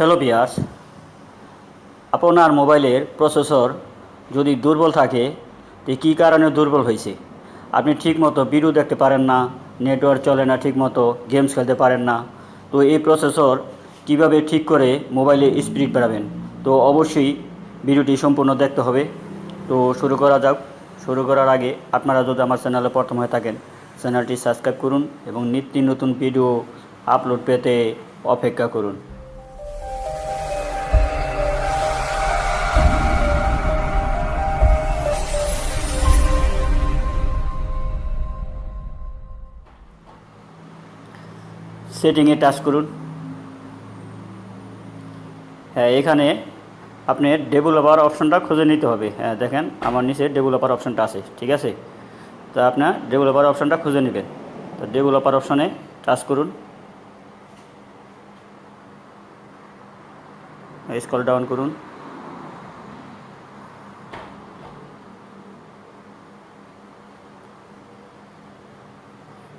Hello বিয়াস আপনার মোবাইলের processor যদি দুর্বল থাকে, তো কী কারণে দুর্বল হয়েছে? আপনি ঠিকমতো ভিডিও দেখতে পারেন না নেটওয়ার্ক চলে না, ঠিকমতো গেমস খেলতে পারেন না। তো এই প্রসেসর কীভাবে ঠিক করে মোবাইলে স্পিড বাড়াবেন? তো অবশ্যই ভিডিওটি সম্পূর্ণ দেখতে হবে। তো শুরু করা যাক। শুরু করার আগে আপনারা যদি আমার চ্যানেলে প্রথম হয়ে থাকেন চ্যানেলটি সাবস্ক্রাইব করুন এবং নিত্য নতুন ভিডিও আপলোড পেতে অপেক্ষা করুন। সেটিংয়ে টাচ করুন। হ্যাঁ এখানে আপনি ডেভেলপার অপশনটা খুঁজে নিতে হবে। হ্যাঁ দেখেন, আমার নিচে ডেভেলপার অপশনটা আছে, ঠিক আছে? তো আপনার ডেভেলপার অপশনটা খুঁজে নেবেন। তো ডেভেলপার অপশনে টাচ করুন। স্কল ডাউন করুন।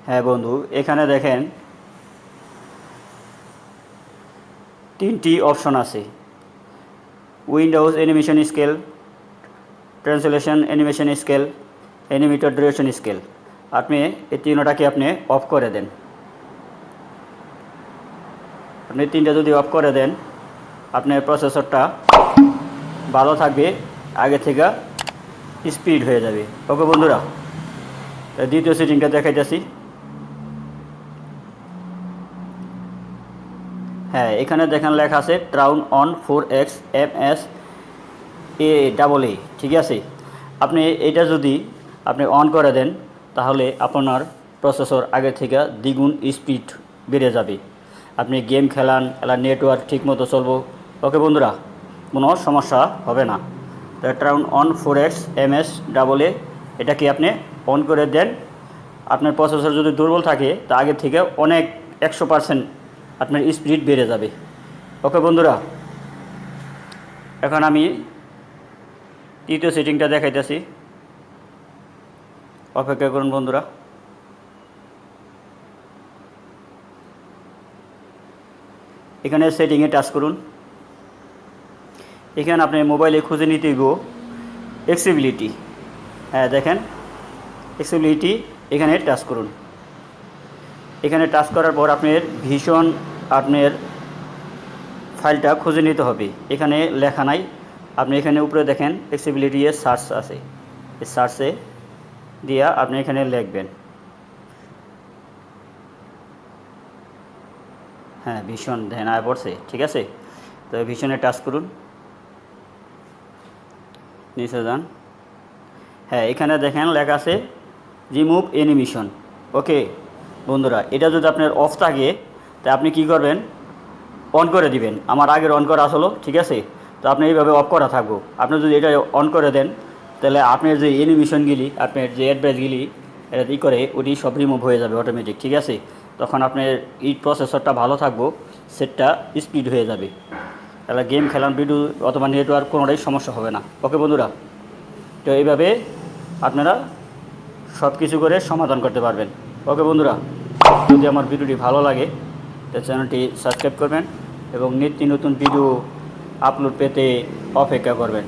হ্যাঁ বন্ধু, এখানে দেখেন তিনটি অপশন আছে। Windows animation scale, translation animation scale animator duration scale. আপনি এই তিনটাকে আপনি অফ করে দেন। আপনি তিনটা যদি অফ করে দেন, আপনার প্রসেসরটা ভালো থাকবে, আগে থেকে স্পিড হয়ে যাবে। ওকে বন্ধুরা দ্বিতীয় সেটিংটা দেখাইতেছি। হ্যাঁ এখানে দেখেন লেখা আছে turn on four x M S A double A ঠিক আছে? আপনি এটা যদি আপনি অন করে দেন, তাহলে আপনার প্রসেসর আগে থেকে দ্বিগুণ স্পিড বেড়ে যাবে। আপনি গেম খেলান এলা নেটওয়ার্ক ঠিকমতো চলবো। ওকে বন্ধুরা, কোনো সমস্যা হবে না। Turn on four x M S double A এটাকে আপনি অন করে দেন? আপনার প্রসেসর যদি দুর্বল থাকে, তা আগে থেকে অনেক একশো পার্সেন্ট আপনার স্পিড বেড়ে যাবে। ওকে বন্ধুরা, এখন আমি তৃতীয় সেটিংটা দেখাইতেছি। অপেক্ষা করুন বন্ধুরা। এখানে সেটিংয়ে টাচ করুন। এখানে আপনি মোবাইলে খুঁজে নিতে গো এক্সিবিলিটি হ্যাঁ দেখেন। এক্সিবিলিটি এখানে টাচ করুন। এখানে টাচ করার পর আপনার ভীষণ আপনার ফাইলটা খুঁজে নিতে হবে। এখানে লেখা নাই। আপনি এখানে উপরে দেখেন ফ্লেক্সিবিলিটি এর সার্চ আছে। এই সার্চে দিয়া আপনি এখানে লিখবেন। হ্যাঁ ভীষণ ধ্যান আয় পড়ছে, ঠিক আছে? তো ভীষণে টাচ করুন। নিচে যান। হ্যাঁ এখানে দেখেন লেখা আছে রিমুভ অ্যানিমেশন ওকে বন্ধুরা, এটা যদি আপনার অফ থাকে তা আপনি কি করবেন? অন করে দিবেন। আমার আগের অন করা আসলো, ঠিক আছে? তো আপনি এইভাবে অফ করা থাকব। আপনি যদি এটা অন করে দেন, তাহলে আপনার যে অ্যানিমেশনগুলি আপনার যে অ্যাডভাইসগুলি এটা ই করে ওটি সব রিমুভ হয়ে যাবে অটোমেটিক ঠিক আছে? তখন আপনার এই প্রসেসরটা ভালো থাকব সেটটা স্পিড হয়ে যাবে। তাহলে গেম খেলার ভিডিও অথবা নেটওয়ার্ক কোনোটাই সমস্যা হবে না। ওকে বন্ধুরা? তো এইভাবে আপনারা সব কিছু করে সমাধান করতে পারবেন। ওকে বন্ধুরা? যদি আমার ভিডিওটি ভালো লাগে তো চ্যানেলটি সাবস্ক্রাইব করবেন এবং নিত্য নতুন ভিডিও আপলোড পেতে অপেক্ষা করবেন।